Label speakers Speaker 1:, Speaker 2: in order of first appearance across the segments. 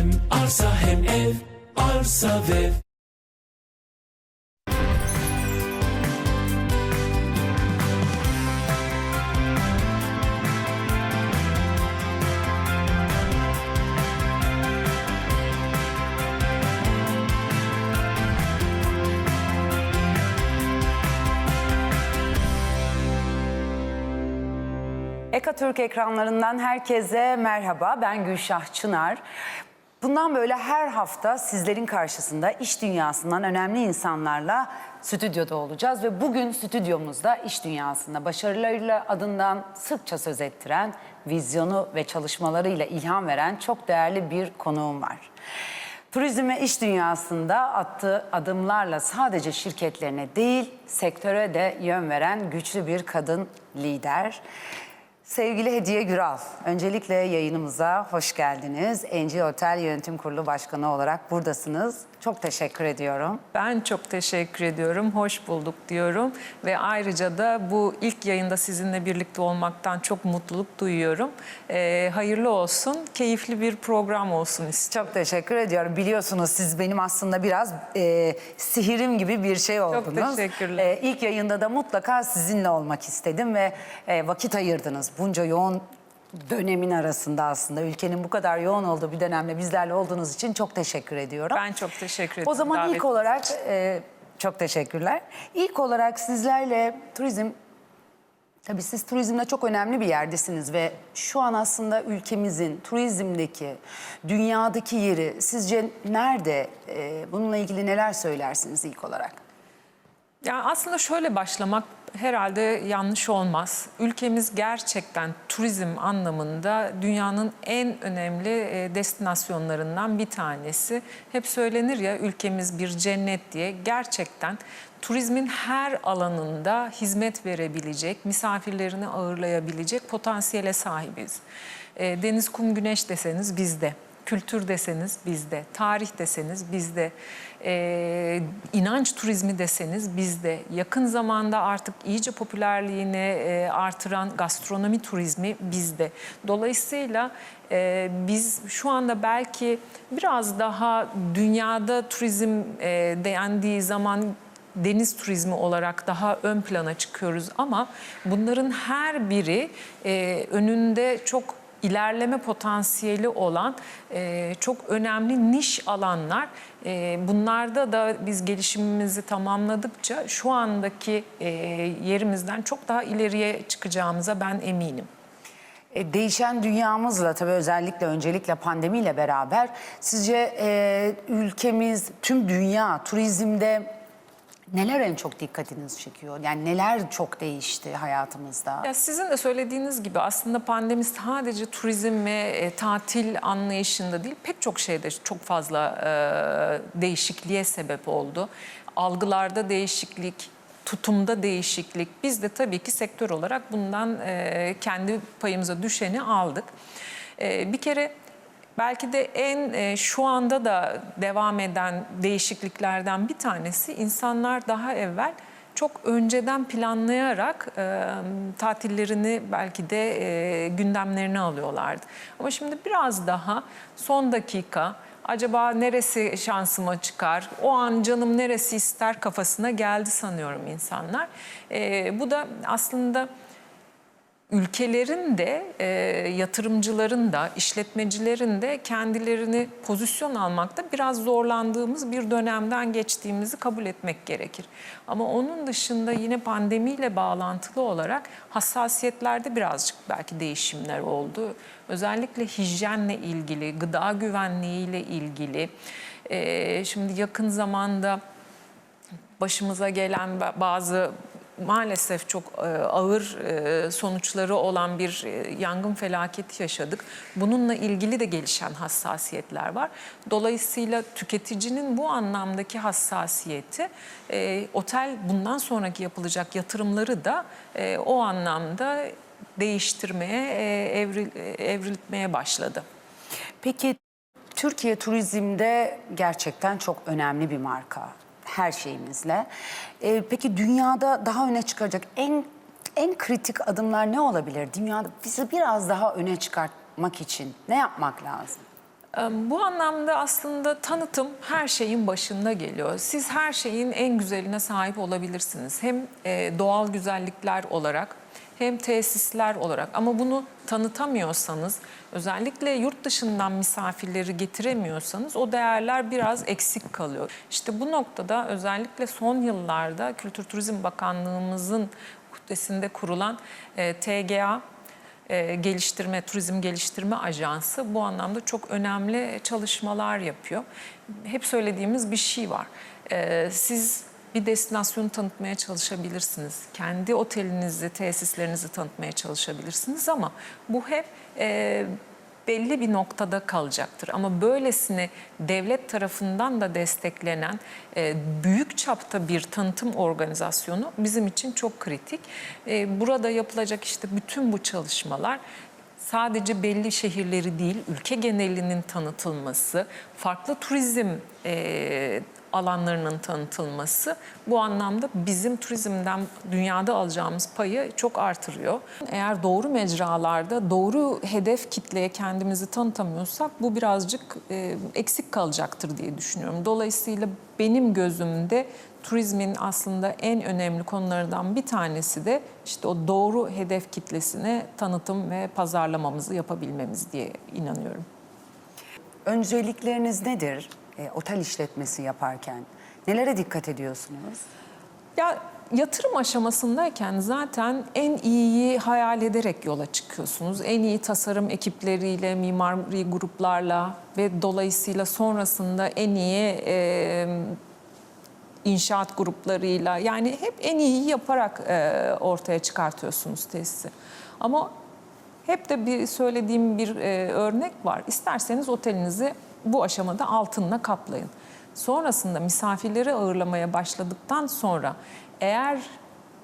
Speaker 1: Hem arsa hem ev, arsa ve
Speaker 2: Ekatürk ekranlarından herkese merhaba. Ben Gülşah Çınar. Bundan böyle her hafta sizlerin karşısında iş dünyasından önemli insanlarla stüdyoda olacağız ve bugün stüdyomuzda iş dünyasında başarılarıyla adından sıkça söz ettiren, vizyonu ve çalışmalarıyla ilham veren çok değerli bir konuğum var. Turizm ve iş dünyasında attığı adımlarla sadece şirketlerine değil, sektöre de yön veren güçlü bir kadın lider. Sevgili Hediye Güral, öncelikle yayınımıza hoş geldiniz. Enci Otel Yönetim Kurulu Başkanı olarak buradasınız. Çok teşekkür ediyorum.
Speaker 3: Ben çok teşekkür ediyorum. Hoş bulduk diyorum. Ve ayrıca da bu ilk yayında sizinle birlikte olmaktan çok mutluluk duyuyorum. Ee, hayırlı olsun, keyifli bir program olsun istiyorum.
Speaker 2: Çok teşekkür ediyorum. Biliyorsunuz siz benim aslında biraz e, sihirim gibi bir şey oldunuz.
Speaker 3: teşekkürler.
Speaker 2: E, ilk yayında da mutlaka sizinle olmak istedim ve e, vakit ayırdınız. Bunca yoğun dönemin arasında aslında ülkenin bu kadar yoğun olduğu bir dönemde bizlerle olduğunuz için çok teşekkür ediyorum.
Speaker 3: Ben çok teşekkür ederim.
Speaker 2: O zaman ilk
Speaker 3: davetiniz
Speaker 2: olarak e, çok teşekkürler. İlk olarak sizlerle turizm Tabii siz turizmde çok önemli bir yerdesiniz ve şu an aslında ülkemizin turizmdeki, dünyadaki yeri sizce nerede? E, bununla ilgili neler söylersiniz ilk olarak?
Speaker 3: Yani aslında şöyle başlamak herhalde yanlış olmaz. Ülkemiz gerçekten turizm anlamında dünyanın en önemli e, destinasyonlarından bir tanesi. Hep söylenir ya ülkemiz bir cennet diye. Gerçekten turizmin her alanında hizmet verebilecek, misafirlerini ağırlayabilecek potansiyele sahibiz. E, Deniz, kum, güneş deseniz bizde. Kültür deseniz bizde, tarih deseniz bizde, Ee, inanç turizmi deseniz bizde. Yakın zamanda artık iyice popülerliğini e, artıran gastronomi turizmi bizde. Dolayısıyla e, biz şu anda belki biraz daha dünyada turizm e, dendiği zaman deniz turizmi olarak daha ön plana çıkıyoruz ama bunların her biri e, önünde çok ilerleme potansiyeli olan e, çok önemli niş alanlar. E, bunlarda da biz gelişimimizi tamamladıkça şu andaki e, yerimizden çok daha ileriye çıkacağımıza ben eminim.
Speaker 2: E, değişen dünyamızla tabii özellikle öncelikle pandemiyle beraber sizce e, ülkemiz, tüm dünya turizmde neler en çok dikkatinizi çekiyor? Yani neler çok değişti hayatımızda?
Speaker 3: Ya sizin de söylediğiniz gibi aslında pandemi sadece turizm ve e, tatil anlayışında değil pek çok şeyde çok fazla e, değişikliğe sebep oldu. Algılarda değişiklik, tutumda değişiklik. Biz de tabii ki sektör olarak bundan e, kendi payımıza düşeni aldık. E, bir kere Belki de en e, şu anda da devam eden değişikliklerden bir tanesi insanlar daha evvel çok önceden planlayarak e, tatillerini belki de e, gündemlerine alıyorlardı. Ama şimdi biraz daha son dakika acaba neresi şansıma çıkar, o an canım neresi ister kafasına geldi sanıyorum insanlar. E, bu da aslında ülkelerin de e, yatırımcıların da işletmecilerin de kendilerini pozisyon almakta biraz zorlandığımız bir dönemden geçtiğimizi kabul etmek gerekir. Ama onun dışında yine pandemiyle bağlantılı olarak hassasiyetlerde birazcık belki değişimler oldu. Özellikle hijyenle ilgili, gıda güvenliğiyle ilgili. E, şimdi yakın zamanda başımıza gelen bazı maalesef çok e, ağır e, sonuçları olan bir e, yangın felaketi yaşadık. Bununla ilgili de gelişen hassasiyetler var. Dolayısıyla tüketicinin bu anlamdaki hassasiyeti e, otel bundan sonraki yapılacak yatırımları da e, o anlamda değiştirmeye, e, evril, e, evrilmeye başladı.
Speaker 2: Peki Türkiye turizmde gerçekten çok önemli bir marka her şeyimizle. Ee, peki dünyada daha öne çıkaracak en en kritik adımlar ne olabilir? Dünyada bizi biraz daha öne çıkartmak için ne yapmak lazım?
Speaker 3: Ee, Bu anlamda aslında tanıtım her şeyin başında geliyor. Siz her şeyin en güzeline sahip olabilirsiniz. Hem e, doğal güzellikler olarak hem tesisler olarak ama bunu tanıtamıyorsanız özellikle yurt dışından misafirleri getiremiyorsanız o değerler biraz eksik kalıyor. İşte bu noktada özellikle son yıllarda Kültür Turizm Bakanlığımızın kuddesinde kurulan e, TGA e, geliştirme, turizm geliştirme ajansı bu anlamda çok önemli çalışmalar yapıyor. Hep söylediğimiz bir şey var. E, siz bir destinasyonu tanıtmaya çalışabilirsiniz. Kendi otelinizi, tesislerinizi tanıtmaya çalışabilirsiniz ama bu hep e, belli bir noktada kalacaktır. Ama böylesine devlet tarafından da desteklenen e, büyük çapta bir tanıtım organizasyonu bizim için çok kritik. E, burada yapılacak işte bütün bu çalışmalar sadece belli şehirleri değil, ülke genelinin tanıtılması, farklı turizm e, alanlarının tanıtılması bu anlamda bizim turizmden dünyada alacağımız payı çok artırıyor. Eğer doğru mecralarda doğru hedef kitleye kendimizi tanıtamıyorsak bu birazcık e, eksik kalacaktır diye düşünüyorum. Dolayısıyla benim gözümde turizmin aslında en önemli konularından bir tanesi de işte o doğru hedef kitlesine tanıtım ve pazarlamamızı yapabilmemiz diye inanıyorum.
Speaker 2: Öncelikleriniz nedir e, otel işletmesi yaparken? Nelere dikkat ediyorsunuz?
Speaker 3: Ya yatırım aşamasındayken zaten en iyiyi hayal ederek yola çıkıyorsunuz. En iyi tasarım ekipleriyle, mimari gruplarla ve dolayısıyla sonrasında en iyi e, inşaat gruplarıyla yani hep en iyiyi yaparak e, ortaya çıkartıyorsunuz tesisi. Ama hep de bir söylediğim bir e, örnek var. İsterseniz otelinizi bu aşamada altınla kaplayın. Sonrasında misafirleri ağırlamaya başladıktan sonra eğer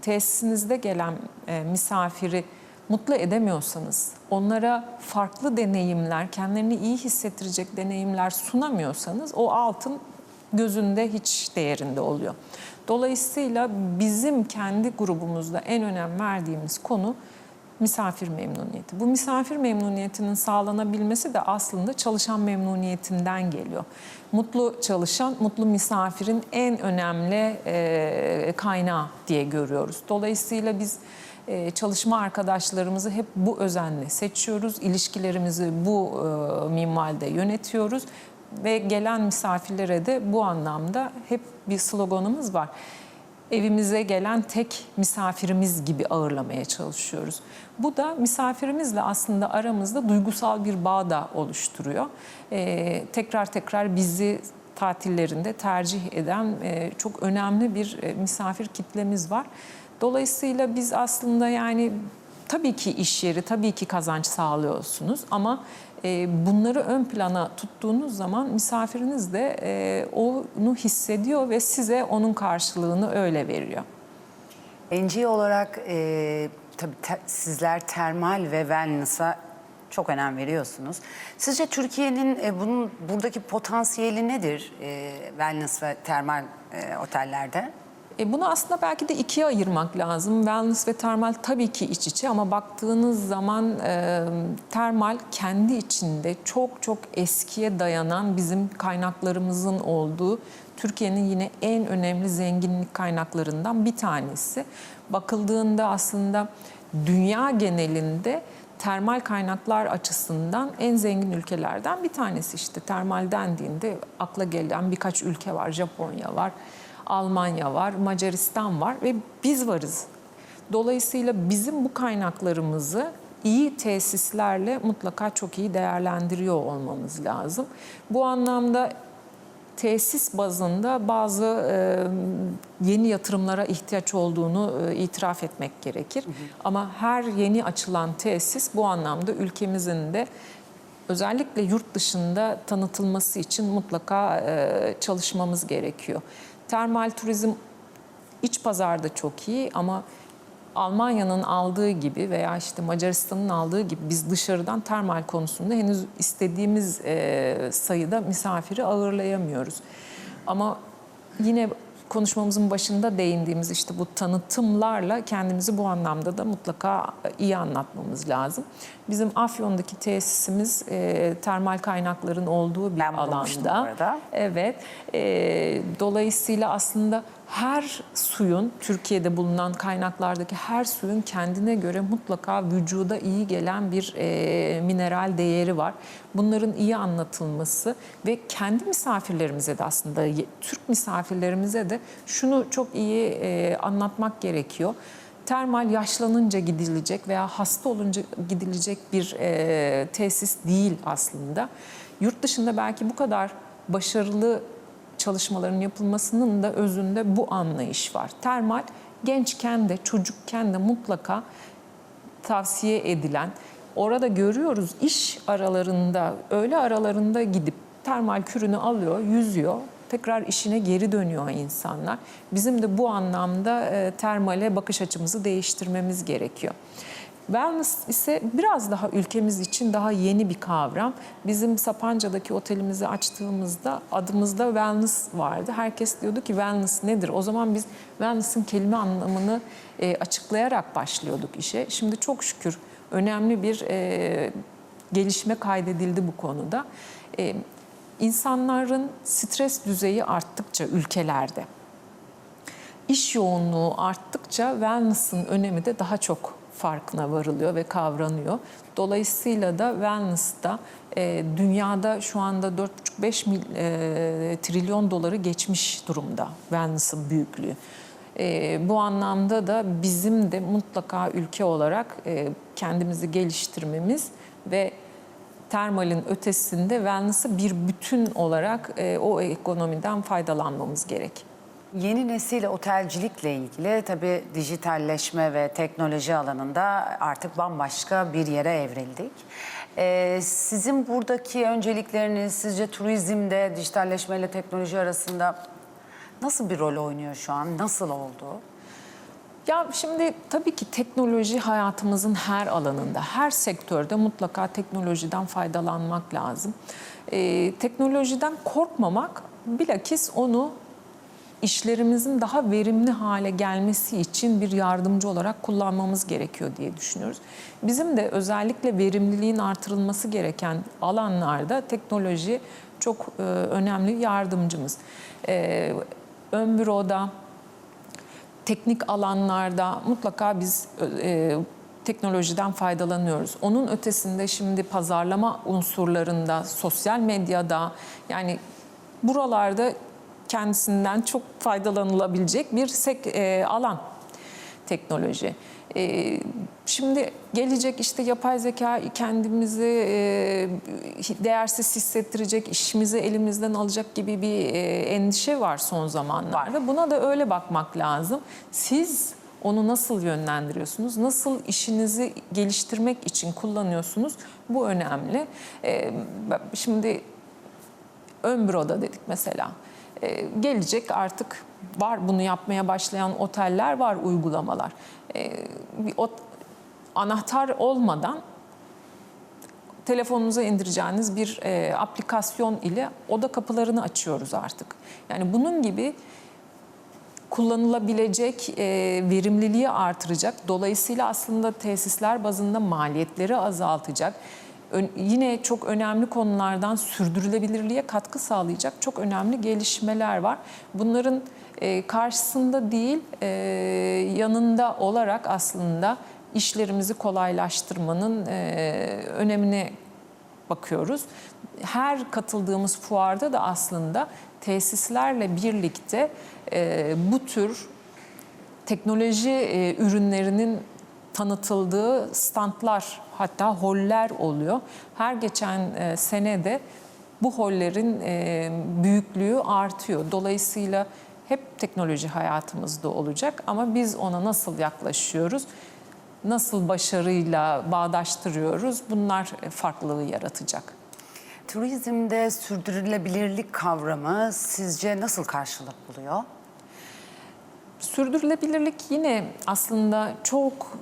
Speaker 3: tesisinizde gelen e, misafiri mutlu edemiyorsanız, onlara farklı deneyimler, kendilerini iyi hissettirecek deneyimler sunamıyorsanız o altın gözünde hiç değerinde oluyor. Dolayısıyla bizim kendi grubumuzda en önem verdiğimiz konu misafir memnuniyeti. Bu misafir memnuniyetinin sağlanabilmesi de aslında çalışan memnuniyetinden geliyor. Mutlu çalışan, mutlu misafirin en önemli e, kaynağı diye görüyoruz. Dolayısıyla biz e, çalışma arkadaşlarımızı hep bu özenle seçiyoruz. İlişkilerimizi bu e, minvalde yönetiyoruz ve gelen misafirlere de bu anlamda hep bir sloganımız var. Evimize gelen tek misafirimiz gibi ağırlamaya çalışıyoruz. Bu da misafirimizle aslında aramızda duygusal bir bağ da oluşturuyor. Ee, tekrar tekrar bizi tatillerinde tercih eden e, çok önemli bir e, misafir kitlemiz var. Dolayısıyla biz aslında yani tabii ki iş yeri, tabii ki kazanç sağlıyorsunuz ama bunları ön plana tuttuğunuz zaman misafiriniz de e, onu hissediyor ve size onun karşılığını öyle veriyor.
Speaker 2: NG olarak e, tabii te- sizler termal ve wellness'a çok önem veriyorsunuz. Sizce Türkiye'nin e, bunun buradaki potansiyeli nedir e, wellness ve termal e, otellerde?
Speaker 3: E bunu aslında belki de ikiye ayırmak lazım. Wellness ve termal tabii ki iç içe ama baktığınız zaman e, termal kendi içinde çok çok eskiye dayanan bizim kaynaklarımızın olduğu Türkiye'nin yine en önemli zenginlik kaynaklarından bir tanesi. Bakıldığında aslında dünya genelinde termal kaynaklar açısından en zengin ülkelerden bir tanesi işte. Termal dendiğinde akla gelen birkaç ülke var. Japonya var, Almanya var, Macaristan var ve biz varız. Dolayısıyla bizim bu kaynaklarımızı iyi tesislerle mutlaka çok iyi değerlendiriyor olmamız lazım. Bu anlamda tesis bazında bazı e, yeni yatırımlara ihtiyaç olduğunu e, itiraf etmek gerekir. Ama her yeni açılan tesis bu anlamda ülkemizin de özellikle yurt dışında tanıtılması için mutlaka e, çalışmamız gerekiyor. Termal turizm iç pazarda çok iyi ama Almanya'nın aldığı gibi veya işte Macaristan'ın aldığı gibi biz dışarıdan termal konusunda henüz istediğimiz e, sayıda misafiri ağırlayamıyoruz. Ama yine konuşmamızın başında değindiğimiz işte bu tanıtımlarla kendimizi bu anlamda da mutlaka iyi anlatmamız lazım. Bizim Afyon'daki tesisimiz e, termal kaynakların olduğu bir
Speaker 2: Ben
Speaker 3: alanda. Evet. E, dolayısıyla aslında her suyun, Türkiye'de bulunan kaynaklardaki her suyun kendine göre mutlaka vücuda iyi gelen bir e, mineral değeri var. Bunların iyi anlatılması ve kendi misafirlerimize de aslında, Türk misafirlerimize de şunu çok iyi e, anlatmak gerekiyor. Termal yaşlanınca gidilecek veya hasta olunca gidilecek bir e, tesis değil aslında. Yurt dışında belki bu kadar başarılı çalışmaların yapılmasının da özünde bu anlayış var. Termal gençken de çocukken de mutlaka tavsiye edilen, orada görüyoruz iş aralarında, öğle aralarında gidip termal kürünü alıyor, yüzüyor, tekrar işine geri dönüyor insanlar. Bizim de bu anlamda e, termale bakış açımızı değiştirmemiz gerekiyor. Wellness ise biraz daha ülkemiz için daha yeni bir kavram. Bizim Sapanca'daki otelimizi açtığımızda adımızda wellness vardı. Herkes diyordu ki wellness nedir? O zaman biz wellness'ın kelime anlamını e, açıklayarak başlıyorduk işe. Şimdi çok şükür önemli bir e, gelişme kaydedildi bu konuda. İnsanların stres düzeyi arttıkça ülkelerde iş yoğunluğu arttıkça wellness'ın önemi de daha çok farkına varılıyor ve kavranıyor. Dolayısıyla da wellness'ta e, dünyada şu anda 4,5-5 mil, e, trilyon doları geçmiş durumda wellness'ın büyüklüğü. E, bu anlamda da bizim de mutlaka ülke olarak e, kendimizi geliştirmemiz ve termalin ötesinde wellness'ı bir bütün olarak e, o ekonomiden faydalanmamız gerek.
Speaker 2: Yeni nesil otelcilikle ilgili tabii dijitalleşme ve teknoloji alanında artık bambaşka bir yere evrildik. Ee, sizin buradaki öncelikleriniz sizce turizmde dijitalleşme ile teknoloji arasında nasıl bir rol oynuyor şu an? Nasıl oldu?
Speaker 3: Ya şimdi tabii ki teknoloji hayatımızın her alanında, her sektörde mutlaka teknolojiden faydalanmak lazım. Ee, teknolojiden korkmamak, bilakis onu işlerimizin daha verimli hale gelmesi için bir yardımcı olarak kullanmamız gerekiyor diye düşünüyoruz. Bizim de özellikle verimliliğin artırılması gereken alanlarda teknoloji çok e, önemli yardımcımız. E, ön büroda, teknik alanlarda mutlaka biz e, teknolojiden faydalanıyoruz. Onun ötesinde şimdi pazarlama unsurlarında, sosyal medyada yani buralarda kendisinden çok faydalanılabilecek bir sek, e, alan teknoloji. E, şimdi gelecek işte yapay zeka kendimizi e, değersiz hissettirecek, işimizi elimizden alacak gibi bir e, endişe var son zamanlarda. Buna da öyle bakmak lazım. Siz onu nasıl yönlendiriyorsunuz? Nasıl işinizi geliştirmek için kullanıyorsunuz? Bu önemli. E, şimdi ön büroda dedik mesela. Ee, gelecek artık var bunu yapmaya başlayan oteller var uygulamalar. Ee, bir ot- anahtar olmadan telefonunuza indireceğiniz bir e, aplikasyon ile oda kapılarını açıyoruz artık. Yani bunun gibi kullanılabilecek, e, verimliliği artıracak. Dolayısıyla aslında tesisler bazında maliyetleri azaltacak. Yine çok önemli konulardan sürdürülebilirliğe katkı sağlayacak çok önemli gelişmeler var. Bunların e, karşısında değil, e, yanında olarak aslında işlerimizi kolaylaştırmanın e, önemine bakıyoruz. Her katıldığımız fuarda da aslında tesislerle birlikte bu tür teknoloji ürünlerinin tanıtıldığı standlar hatta holler oluyor. Her geçen e, senede bu hollerin e, büyüklüğü artıyor. Dolayısıyla hep teknoloji hayatımızda olacak ama biz ona nasıl yaklaşıyoruz? Nasıl başarıyla bağdaştırıyoruz? Bunlar e, farklılığı yaratacak.
Speaker 2: Turizmde sürdürülebilirlik kavramı sizce nasıl karşılık buluyor?
Speaker 3: Sürdürülebilirlik yine aslında çok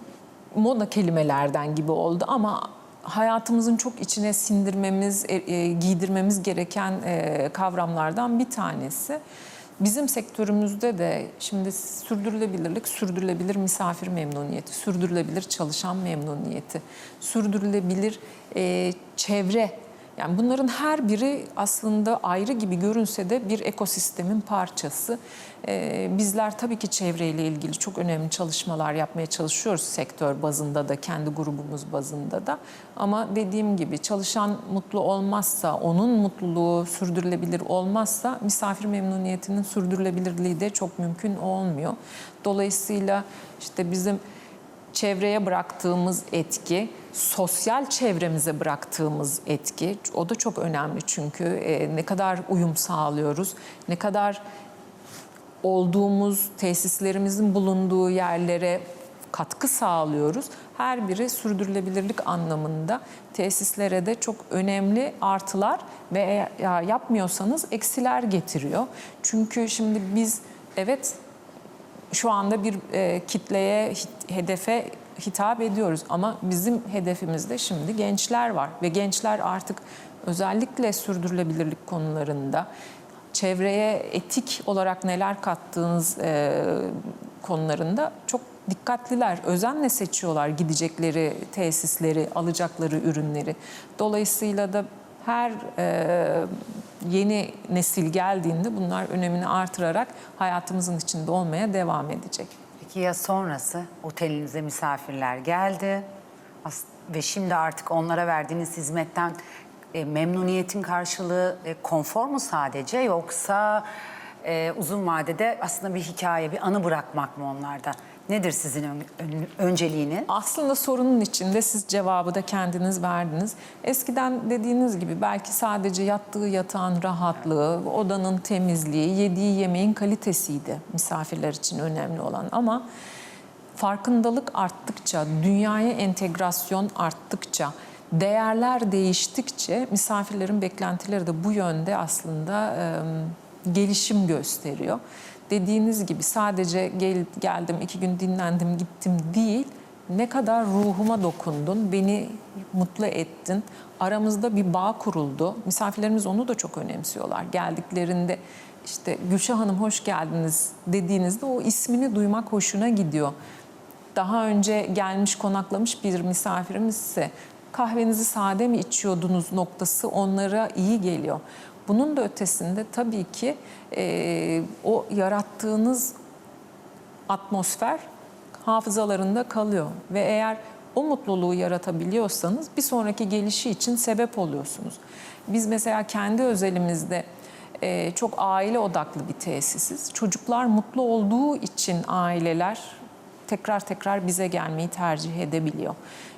Speaker 3: moda kelimelerden gibi oldu ama hayatımızın çok içine sindirmemiz, e, e, giydirmemiz gereken e, kavramlardan bir tanesi. Bizim sektörümüzde de şimdi sürdürülebilirlik, sürdürülebilir misafir memnuniyeti, sürdürülebilir çalışan memnuniyeti, sürdürülebilir e, çevre. Yani bunların her biri aslında ayrı gibi görünse de bir ekosistemin parçası. E, bizler tabii ki çevreyle ilgili çok önemli çalışmalar yapmaya çalışıyoruz sektör bazında da, kendi grubumuz bazında da. Ama dediğim gibi çalışan mutlu olmazsa, onun mutluluğu sürdürülebilir olmazsa misafir memnuniyetinin sürdürülebilirliği de çok mümkün olmuyor. Dolayısıyla işte bizim çevreye bıraktığımız etki, sosyal çevremize bıraktığımız etki o da çok önemli çünkü e, ne kadar uyum sağlıyoruz, ne kadar olduğumuz tesislerimizin bulunduğu yerlere katkı sağlıyoruz. Her biri sürdürülebilirlik anlamında tesislere de çok önemli artılar ve eğer yapmıyorsanız eksiler getiriyor. Çünkü şimdi biz evet şu anda bir e, kitleye, hedefe hitap ediyoruz. Ama bizim hedefimizde şimdi gençler var ve gençler artık özellikle sürdürülebilirlik konularında çevreye etik olarak neler kattığınız e, konularında çok dikkatliler. Özenle seçiyorlar gidecekleri tesisleri, alacakları ürünleri. Dolayısıyla da her e, yeni nesil geldiğinde bunlar önemini artırarak hayatımızın içinde olmaya devam edecek.
Speaker 2: Peki ya sonrası? Otelinize misafirler geldi As- ve şimdi artık onlara verdiğiniz hizmetten e, memnuniyetin karşılığı e, konfor mu sadece yoksa e, uzun vadede aslında bir hikaye, bir anı bırakmak mı onlarda? Nedir sizin ön- ön- önceliğiniz?
Speaker 3: Aslında sorunun içinde siz cevabı da kendiniz verdiniz. Eskiden dediğiniz gibi belki sadece yattığı yatağın rahatlığı, odanın temizliği, yediği yemeğin kalitesiydi misafirler için önemli olan. Ama farkındalık arttıkça, dünyaya entegrasyon arttıkça, değerler değiştikçe misafirlerin beklentileri de bu yönde aslında e, gelişim gösteriyor. Dediğiniz gibi sadece gel, geldim iki gün dinlendim gittim değil, ne kadar ruhuma dokundun, beni mutlu ettin. Aramızda bir bağ kuruldu. Misafirlerimiz onu da çok önemsiyorlar. Geldiklerinde işte Gülşah Hanım hoş geldiniz dediğinizde o ismini duymak hoşuna gidiyor. Daha önce gelmiş konaklamış bir misafirimizse kahvenizi sade mi içiyordunuz noktası onlara iyi geliyor. Bunun da ötesinde tabii ki e, o yarattığınız atmosfer hafızalarında kalıyor ve eğer o mutluluğu yaratabiliyorsanız bir sonraki gelişi için sebep oluyorsunuz. Biz mesela kendi özelimizde e, çok aile odaklı bir tesisiz. Çocuklar mutlu olduğu için aileler tekrar tekrar bize gelmeyi tercih edebiliyor.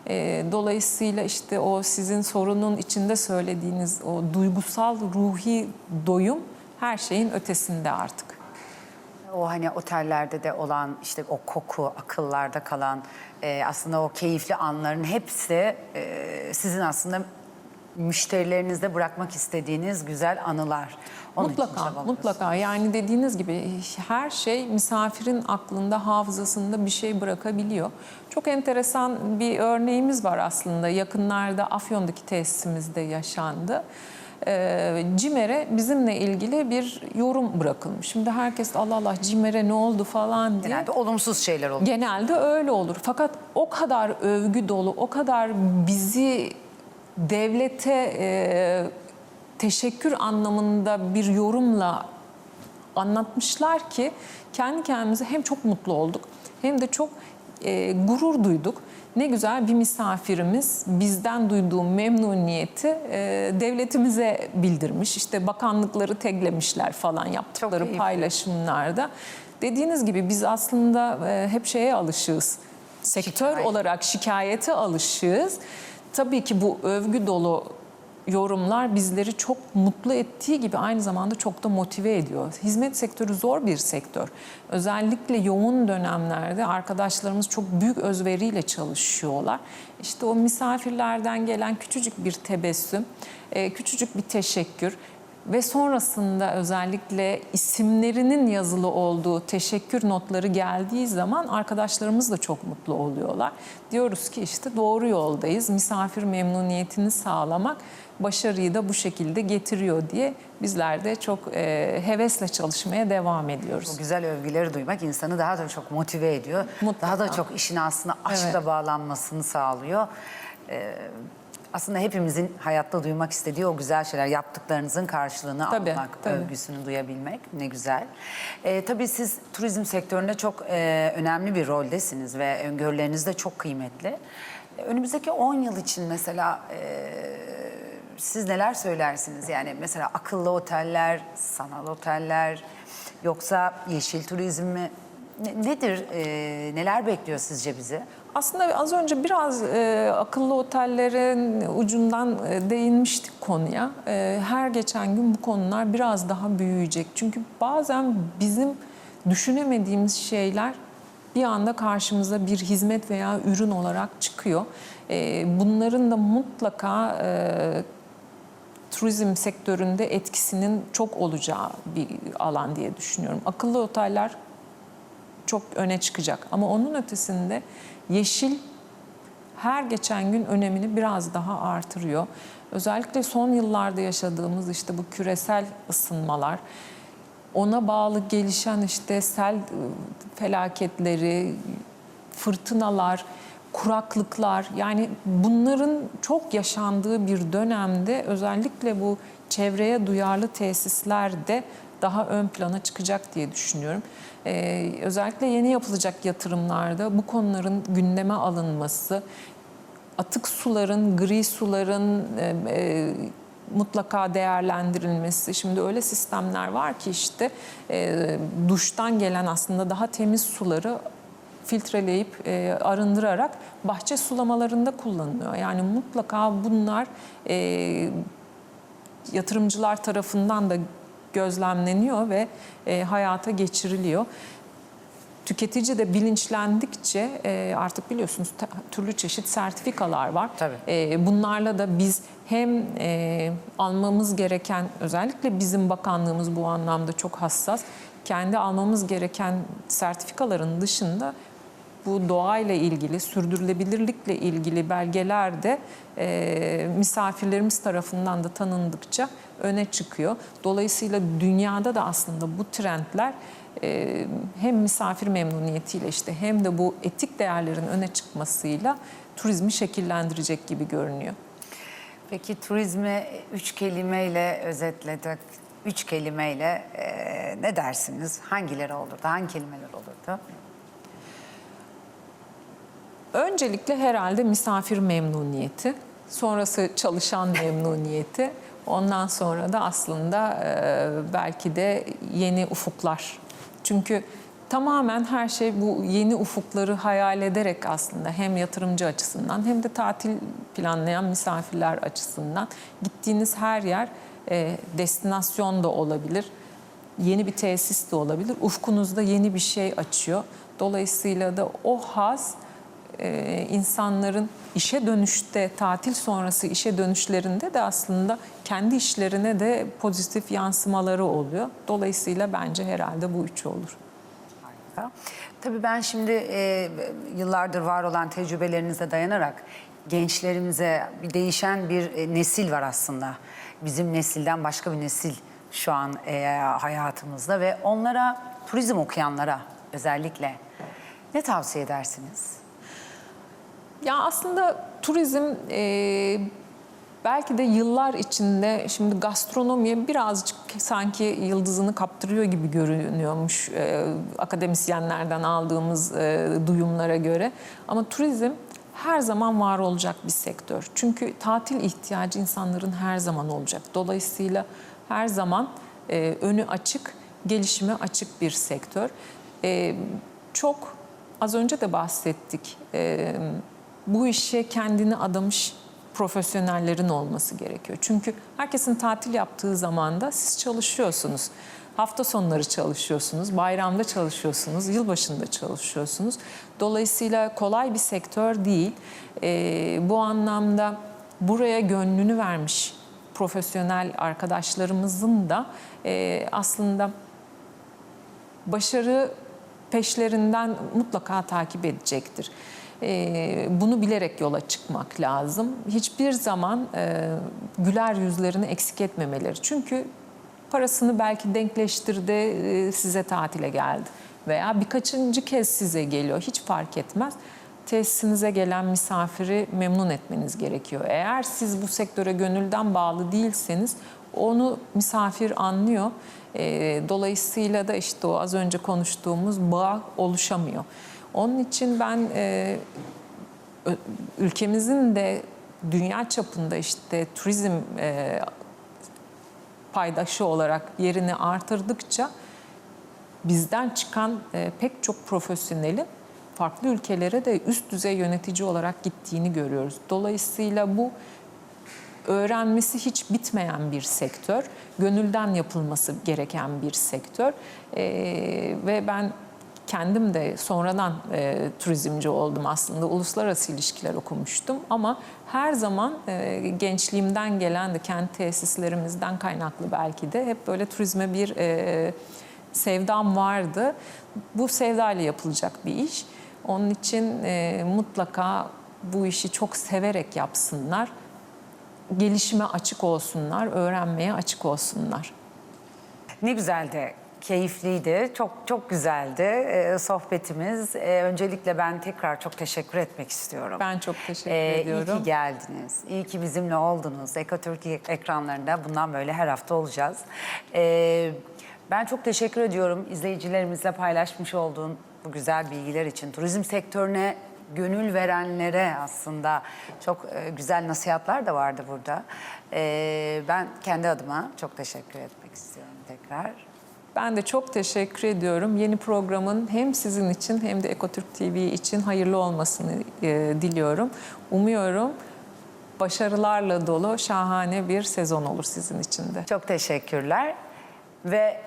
Speaker 3: E, dolayısıyla işte o sizin sorunun içinde söylediğiniz o duygusal ruhi doyum her şeyin ötesinde artık.
Speaker 2: O hani otellerde de olan işte o koku, akıllarda kalan e, aslında o keyifli anların hepsi e, sizin aslında müşterilerinizde bırakmak istediğiniz güzel anılar. Onun
Speaker 3: mutlaka, mutlaka. Yani dediğiniz gibi her şey misafirin aklında, hafızasında bir şey bırakabiliyor. Çok enteresan bir örneğimiz var aslında. Yakınlarda Afyon'daki tesisimizde yaşandı. Ee, CİMER'e bizimle ilgili bir yorum bırakılmış. Şimdi herkes Allah Allah CİMER'e ne oldu falan diye.
Speaker 2: Genelde olumsuz şeyler oluyor.
Speaker 3: Genelde öyle olur. Fakat o kadar övgü dolu, o kadar bizi devlete e, teşekkür anlamında bir yorumla anlatmışlar ki kendi kendimize hem çok mutlu olduk hem de çok e, gurur duyduk. Ne güzel bir misafirimiz bizden duyduğu memnuniyeti e, devletimize bildirmiş. İşte bakanlıkları teglemişler falan yaptıkları paylaşımlarda. Dediğiniz gibi biz aslında e, hep şeye alışığız. Sektör
Speaker 2: Şikayet.
Speaker 3: olarak şikayete alışığız. Tabii ki bu övgü dolu yorumlar bizleri çok mutlu ettiği gibi aynı zamanda çok da motive ediyor. Hizmet sektörü zor bir sektör. Özellikle yoğun dönemlerde arkadaşlarımız çok büyük özveriyle çalışıyorlar. İşte o misafirlerden gelen küçücük bir tebessüm, e, küçücük bir teşekkür, ve sonrasında özellikle isimlerinin yazılı olduğu teşekkür notları geldiği zaman arkadaşlarımız da çok mutlu oluyorlar. Diyoruz ki işte doğru yoldayız. Misafir memnuniyetini sağlamak başarıyı da bu şekilde getiriyor diye bizler de çok e, hevesle çalışmaya devam ediyoruz.
Speaker 2: Bu güzel övgüleri duymak insanı daha da çok motive ediyor.
Speaker 3: Mutlaka.
Speaker 2: Daha da çok işin aslında aşkla
Speaker 3: Evet.
Speaker 2: bağlanmasını sağlıyor. Ee, aslında hepimizin hayatta duymak istediği o güzel şeyler, yaptıklarınızın karşılığını
Speaker 3: Tabii,
Speaker 2: almak,
Speaker 3: tabii.
Speaker 2: övgüsünü duyabilmek ne güzel. Ee, tabii siz turizm sektöründe çok e, önemli bir roldesiniz ve öngörüleriniz de çok kıymetli. Önümüzdeki 10 yıl için mesela e, siz neler söylersiniz? Yani mesela akıllı oteller, sanal oteller, yoksa yeşil turizm mi? Ne- nedir, e, neler bekliyor sizce bizi?
Speaker 3: Aslında az önce biraz e, akıllı otellerin ucundan e, değinmiştik konuya. E, her geçen gün bu konular biraz daha büyüyecek. Çünkü bazen bizim düşünemediğimiz şeyler bir anda karşımıza bir hizmet veya ürün olarak çıkıyor. E, bunların da mutlaka e, turizm sektöründe etkisinin çok olacağı bir alan diye düşünüyorum. Akıllı oteller çok öne çıkacak. Ama onun ötesinde yeşil her geçen gün önemini biraz daha artırıyor. Özellikle son yıllarda yaşadığımız işte bu küresel ısınmalar, ona bağlı gelişen işte sel e, felaketleri, fırtınalar, kuraklıklar yani bunların çok yaşandığı bir dönemde özellikle bu çevreye duyarlı tesisler de daha ön plana çıkacak diye düşünüyorum. Ee, özellikle yeni yapılacak yatırımlarda bu konuların gündeme alınması, atık suların, gri suların e, e, mutlaka değerlendirilmesi. Şimdi öyle sistemler var ki işte e, duştan gelen aslında daha temiz suları filtreleyip e, arındırarak bahçe sulamalarında kullanılıyor. Yani mutlaka bunlar e, yatırımcılar tarafından da gözlemleniyor ve e, hayata geçiriliyor. Tüketici de bilinçlendikçe e, artık biliyorsunuz türlü çeşit sertifikalar var.
Speaker 2: Tabii.
Speaker 3: E, bunlarla da biz hem e, almamız gereken özellikle bizim bakanlığımız bu anlamda çok hassas. Kendi almamız gereken sertifikaların dışında bu doğayla ilgili, sürdürülebilirlikle ilgili belgeler de e, misafirlerimiz tarafından da tanındıkça öne çıkıyor. Dolayısıyla dünyada da aslında bu trendler e, hem misafir memnuniyetiyle işte hem de bu etik değerlerin öne çıkmasıyla turizmi şekillendirecek gibi görünüyor.
Speaker 2: Peki turizmi üç kelimeyle özetledik. Üç kelimeyle e, ne dersiniz? Hangileri olurdu? Hangi kelimeler olurdu?
Speaker 3: Öncelikle herhalde misafir memnuniyeti, sonrası çalışan memnuniyeti, ondan sonra da aslında e, belki de yeni ufuklar. Çünkü tamamen her şey bu yeni ufukları hayal ederek aslında hem yatırımcı açısından hem de tatil planlayan misafirler açısından gittiğiniz her yer e, destinasyon da olabilir yeni bir tesis de olabilir. Ufkunuzda yeni bir şey açıyor. Dolayısıyla da o haz e, insanların işe dönüşte, tatil sonrası işe dönüşlerinde de aslında kendi işlerine de pozitif yansımaları oluyor. Dolayısıyla bence herhalde bu üç olur.
Speaker 2: Harika. Tabii ben şimdi e, yıllardır var olan tecrübelerinize dayanarak gençlerimize bir değişen bir e, nesil var aslında. Bizim nesilden başka bir nesil şu an e, hayatımızda ve onlara turizm okuyanlara özellikle ne tavsiye edersiniz?
Speaker 3: Ya aslında turizm e, belki de yıllar içinde şimdi gastronomiye birazcık sanki yıldızını kaptırıyor gibi görünüyormuş e, akademisyenlerden aldığımız e, duyumlara göre. Ama turizm her zaman var olacak bir sektör. Çünkü tatil ihtiyacı insanların her zaman olacak. Dolayısıyla her zaman e, önü açık, gelişime açık bir sektör. E, çok az önce de bahsettik. E, bu işe kendini adamış profesyonellerin olması gerekiyor. Çünkü herkesin tatil yaptığı zaman da siz çalışıyorsunuz. Hafta sonları çalışıyorsunuz, bayramda çalışıyorsunuz, yılbaşında çalışıyorsunuz. Dolayısıyla kolay bir sektör değil. Ee, bu anlamda buraya gönlünü vermiş profesyonel arkadaşlarımızın da e, aslında başarı peşlerinden mutlaka takip edecektir. Ee, bunu bilerek yola çıkmak lazım. Hiçbir zaman e, güler yüzlerini eksik etmemeleri. Çünkü parasını belki denkleştirdi, e, size tatile geldi. Veya birkaçıncı kez size geliyor, hiç fark etmez. Tesisinize gelen misafiri memnun etmeniz gerekiyor. Eğer siz bu sektöre gönülden bağlı değilseniz onu misafir anlıyor. E, dolayısıyla da işte o az önce konuştuğumuz bağ oluşamıyor. Onun için ben e, ülkemizin de dünya çapında işte turizm e, paydaşı olarak yerini artırdıkça bizden çıkan e, pek çok profesyonelin farklı ülkelere de üst düzey yönetici olarak gittiğini görüyoruz. Dolayısıyla bu öğrenmesi hiç bitmeyen bir sektör, gönülden yapılması gereken bir sektör Ee, ve ben kendim de sonradan e, turizmci oldum aslında uluslararası ilişkiler okumuştum ama her zaman e, gençliğimden gelen de kendi tesislerimizden kaynaklı belki de hep böyle turizme bir e, sevdam vardı. Bu sevdayla yapılacak bir iş. Onun için e, mutlaka bu işi çok severek yapsınlar gelişime açık olsunlar, öğrenmeye açık olsunlar.
Speaker 2: Ne güzeldi, keyifliydi, çok çok güzeldi e, sohbetimiz. E, öncelikle ben tekrar çok teşekkür etmek istiyorum.
Speaker 3: Ben çok teşekkür
Speaker 2: Ee,
Speaker 3: ediyorum.
Speaker 2: İyi ki geldiniz. İyi ki bizimle oldunuz. Ekotürk ekranlarında bundan böyle her hafta olacağız. Ee, ben çok teşekkür ediyorum izleyicilerimizle paylaşmış olduğun bu güzel bilgiler için. Turizm sektörüne gönül verenlere aslında çok e, güzel nasihatler de vardı burada. Ee, ben kendi adıma çok teşekkür etmek istiyorum tekrar.
Speaker 3: Ben de çok teşekkür ediyorum. Yeni programın hem sizin için hem de Ekotürk TV için hayırlı olmasını e, diliyorum. Umuyorum başarılarla dolu şahane bir sezon olur sizin için de.
Speaker 2: Çok teşekkürler. Ve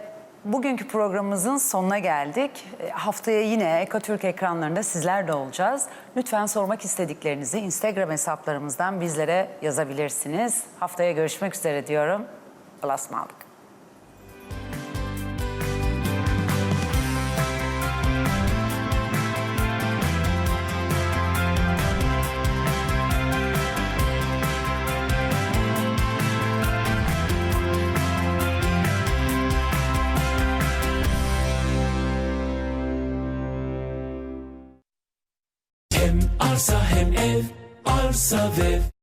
Speaker 2: bugünkü programımızın sonuna geldik. E, Haftaya yine Ekatürk ekranlarında sizler de olacağız. Lütfen sormak istediklerinizi Instagram hesaplarımızdan bizlere yazabilirsiniz. Haftaya görüşmek üzere diyorum. Allah'a.
Speaker 1: Hem